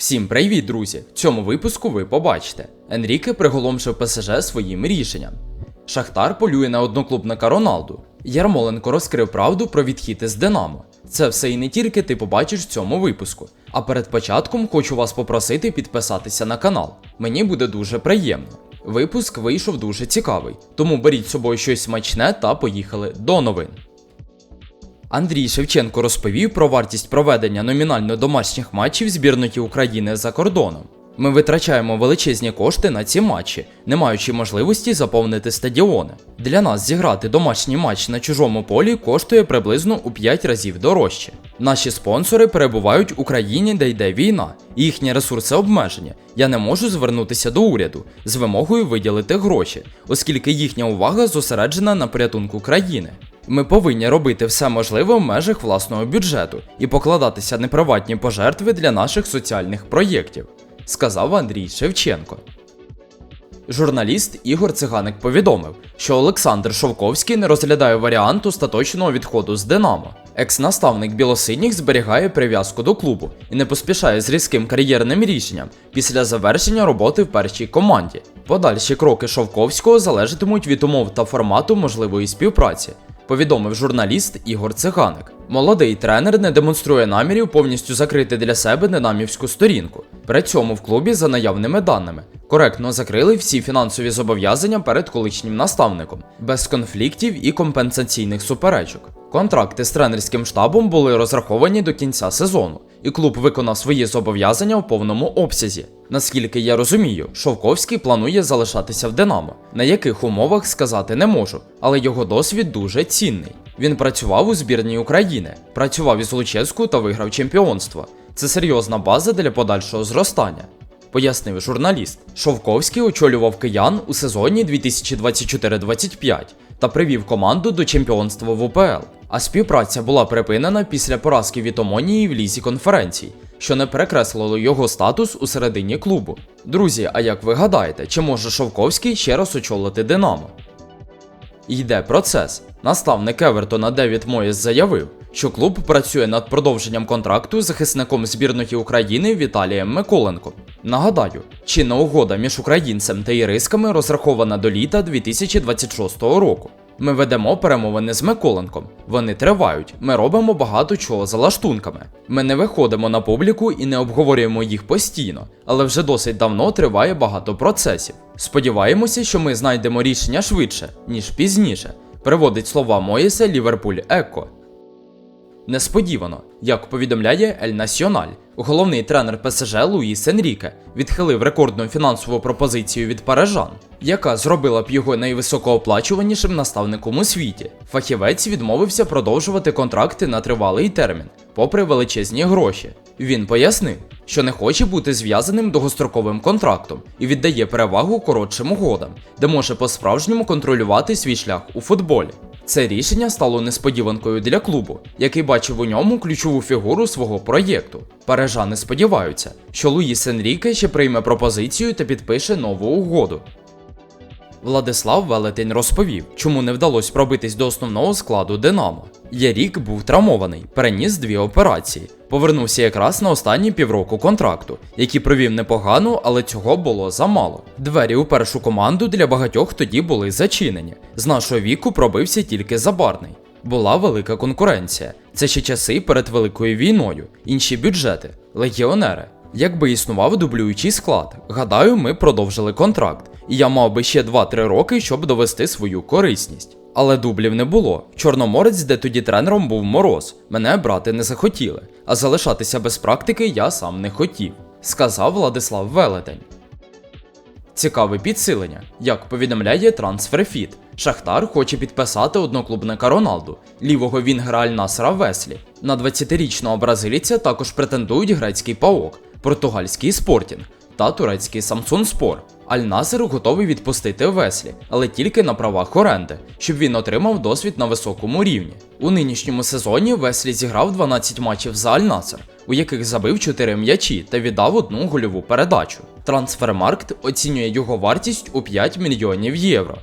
Всім привіт, друзі! В цьому випуску ви побачите. Енріке приголомшив ПСЖ своїм рішенням. Шахтар полює на одноклубника Роналду. Ярмоленко розкрив правду про відхід із Динамо. Це все і не тільки ти побачиш в цьому випуску. А перед початком хочу вас попросити підписатися на канал. Мені буде дуже приємно. Випуск вийшов дуже цікавий, тому беріть з собою щось смачне та поїхали до новин. Андрій Шевченко розповів про вартість проведення номінально домашніх матчів збірної України за кордоном. Ми витрачаємо величезні кошти на ці матчі, не маючи можливості заповнити стадіони. Для нас зіграти домашній матч на чужому полі коштує приблизно у 5 разів дорожче. Наші спонсори перебувають в Україні, де йде війна, і їхні ресурси обмежені. Я не можу звернутися до уряду з вимогою виділити гроші, оскільки їхня увага зосереджена на порятунку країни. Ми повинні робити все можливе в межах власного бюджету і покладатися на приватні пожертви для наших соціальних проєктів, сказав Андрій Шевченко. Журналіст Ігор Циганик повідомив, що Олександр Шовковський не розглядає варіант остаточного відходу з Динамо. Екс-наставник білосиніх зберігає прив'язку до клубу і не поспішає з різким кар'єрним рішенням після завершення роботи в першій команді. Подальші кроки Шовковського залежатимуть від умов та формату можливої співпраці. Повідомив журналіст Ігор Циганик. Молодий тренер не демонструє намірів повністю закрити для себе динамівську сторінку. При цьому в клубі, за наявними даними, коректно закрили всі фінансові зобов'язання перед колишнім наставником, без конфліктів і компенсаційних суперечок. Контракти з тренерським штабом були розраховані до кінця сезону, і клуб виконав свої зобов'язання в повному обсязі. Наскільки я розумію, Шовковський планує залишатися в Динамо. На яких умовах сказати не можу, але його досвід дуже цінний. Він працював у збірній України, працював із Луческу та виграв чемпіонство. Це серйозна база для подальшого зростання. Пояснив журналіст. Шовковський очолював киян у сезоні 2024-25 та привів команду до чемпіонства в УПЛ. А співпраця була припинена після поразки від Омонії в лізі конференцій, що не перекреслило його статус у середині клубу. Друзі, а як ви гадаєте, чи може Шовковський ще раз очолити Динамо? Йде процес. Наставник Евертона Девід Моєс заявив, що клуб працює над продовженням контракту з захисником збірної України Віталієм Миколенко. Нагадаю, чинна угода між українцем та ірисками розрахована до літа 2026 року. Ми ведемо перемовини з Миколенком. Вони тривають. Ми робимо багато чого за лаштунками. Ми не виходимо на публіку і не обговорюємо їх постійно, але вже досить давно триває багато процесів. Сподіваємося, що ми знайдемо рішення швидше, ніж пізніше. Приводить слова Моїса Ліверпуль Еко. Несподівано, як повідомляє Ель Національ, головний тренер ПСЖ Луїс Енріке відхилив рекордну фінансову пропозицію від парижан, яка зробила б його найвисокооплачуванішим наставником у світі. Фахівець відмовився продовжувати контракти на тривалий термін, попри величезні гроші. Він пояснив, що не хоче бути зв'язаним довгостроковим контрактом і віддає перевагу коротшим угодам, де може по-справжньому контролювати свій шлях у футболі. Це рішення стало несподіванкою для клубу, який бачив у ньому ключову фігуру свого проєкту. Парижани сподіваються, що Луїс Енріке ще прийме пропозицію та підпише нову угоду. Владислав Велетень розповів, чому не вдалося пробитись до основного складу Динамо. Ярік був травмований, переніс дві операції. Повернувся якраз на останні півроку контракту, який провів непогано, але цього було замало. Двері у першу команду для багатьох тоді були зачинені. З нашого віку пробився тільки забарний. Була велика конкуренція. Це ще часи перед великою війною, інші бюджети, легіонери. Якби існував дублюючий склад, гадаю, ми продовжили контракт, і я мав би ще 2-3 роки, щоб довести свою корисність. Але дублів не було. Чорноморець, де тоді тренером був мороз, мене брати не захотіли, а залишатися без практики я сам не хотів, сказав Владислав Велетень. Цікаве підсилення. Як повідомляє Трансферфіт, Шахтар хоче підписати одноклубника Роналду, лівого вінгера Аль-Насра Веслі. На 20-річного бразилійця також претендують грецький паок, португальський спортінг та турецький Самсун Спор. Аль-Насер готовий відпустити Веслі, але тільки на правах оренди, щоб він отримав досвід на високому рівні. У нинішньому сезоні Веслі зіграв 12 матчів за Аль-Насер, у яких забив 4 м'ячі та віддав одну гольову передачу. Трансфермаркт оцінює його вартість у 5 мільйонів євро.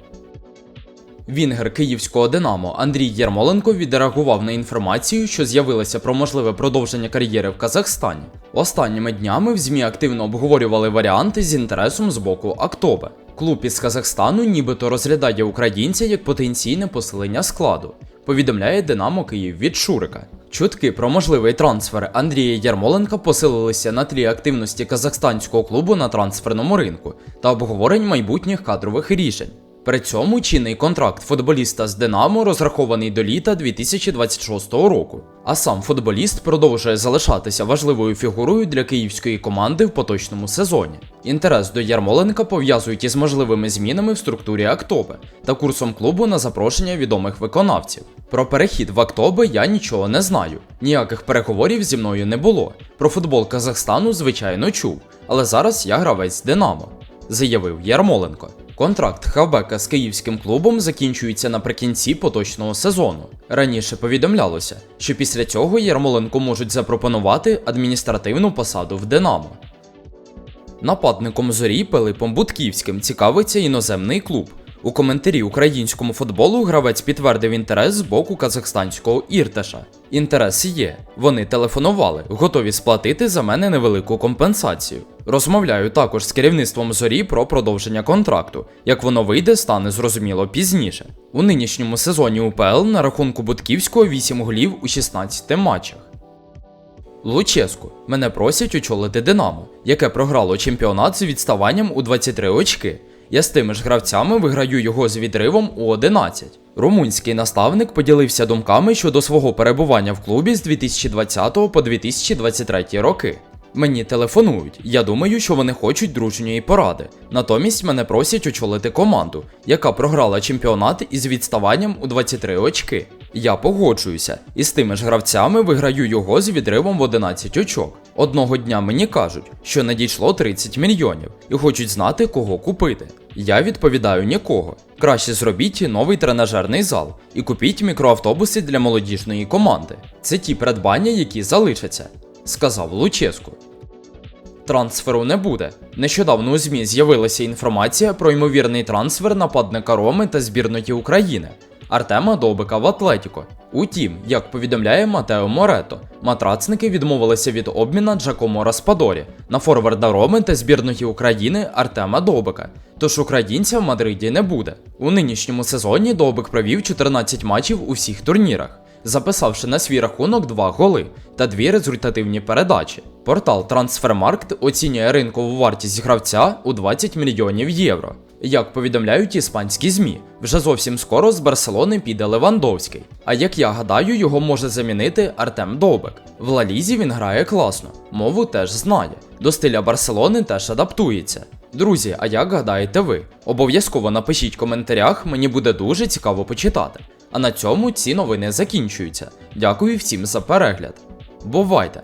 Вінгер київського Динамо Андрій Єрмоленко відреагував на інформацію, що з'явилася про можливе продовження кар'єри в Казахстані. Останніми днями в ЗМІ активно обговорювали варіанти з інтересом з боку Актобе. Клуб із Казахстану нібито розглядає українця як потенційне посилення складу. Повідомляє Динамо Київ від Шурика. Чутки про можливий трансфер Андрія Ярмоленка посилилися на тлі активності казахстанського клубу на трансферному ринку та обговорень майбутніх кадрових рішень. При цьому чинний контракт футболіста з Динамо розрахований до літа 2026 року. А сам футболіст продовжує залишатися важливою фігурою для київської команди в поточному сезоні. Інтерес до Ярмоленка пов'язують із можливими змінами в структурі Актобе та курсом клубу на запрошення відомих виконавців. Про перехід в Актобе я нічого не знаю. Ніяких переговорів зі мною не було. Про футбол Казахстану, звичайно, чув, але зараз я гравець Динамо, заявив Ярмоленко. Контракт хавбека з київським клубом закінчується наприкінці поточного сезону. Раніше повідомлялося, що після цього Ярмоленку можуть запропонувати адміністративну посаду в Динамо. Нападником зорі Пилипом Будківським цікавиться іноземний клуб. У коментарі українському футболу гравець підтвердив інтерес з боку казахстанського Іртеша. Інтерес є. Вони телефонували, готові сплатити за мене невелику компенсацію. Розмовляю також з керівництвом зорі про продовження контракту. Як воно вийде, стане зрозуміло пізніше. У нинішньому сезоні УПЛ на рахунку Будківського 8 голів у 16 матчах. Луческу. Мене просять очолити Динамо, яке програло чемпіонат з відставанням у 23 очки. Я з тими ж гравцями виграю його з відривом у 11. Румунський наставник поділився думками щодо свого перебування в клубі з 2020 по 2023 роки. Мені телефонують. Я думаю, що вони хочуть дружньої поради. Натомість мене просять очолити команду, яка програла чемпіонат із відставанням у 23 очки. Я погоджуюся, і з тими ж гравцями виграю його з відривом в 11 очок. Одного дня мені кажуть, що надійшло 30 мільйонів і хочуть знати, кого купити. Я відповідаю нікого. Краще зробіть новий тренажерний зал і купіть мікроавтобуси для молодіжної команди. Це ті придбання, які залишаться, сказав Луческу. Трансферу не буде. Нещодавно у ЗМІ з'явилася інформація про ймовірний трансфер нападника Роми та збірної України Артема Добика в Атлетіко. Утім, як повідомляє Матео Морето, матрацники відмовилися від обміна Джакомо Распадорі на форварда Роми та збірної України Артема Добика. Тож українця в Мадриді не буде. У нинішньому сезоні Добик провів 14 матчів у всіх турнірах записавши на свій рахунок 2 голи та дві результативні передачі. Портал Transfermarkt оцінює ринкову вартість гравця у 20 мільйонів євро. Як повідомляють іспанські ЗМІ, вже зовсім скоро з Барселони піде Левандовський. А як я гадаю, його може замінити Артем Довбек. В Лалізі він грає класно, мову теж знає. До стиля Барселони теж адаптується. Друзі, а як гадаєте ви? Обов'язково напишіть в коментарях, мені буде дуже цікаво почитати. А на цьому ці новини закінчуються. Дякую всім за перегляд. Бувайте!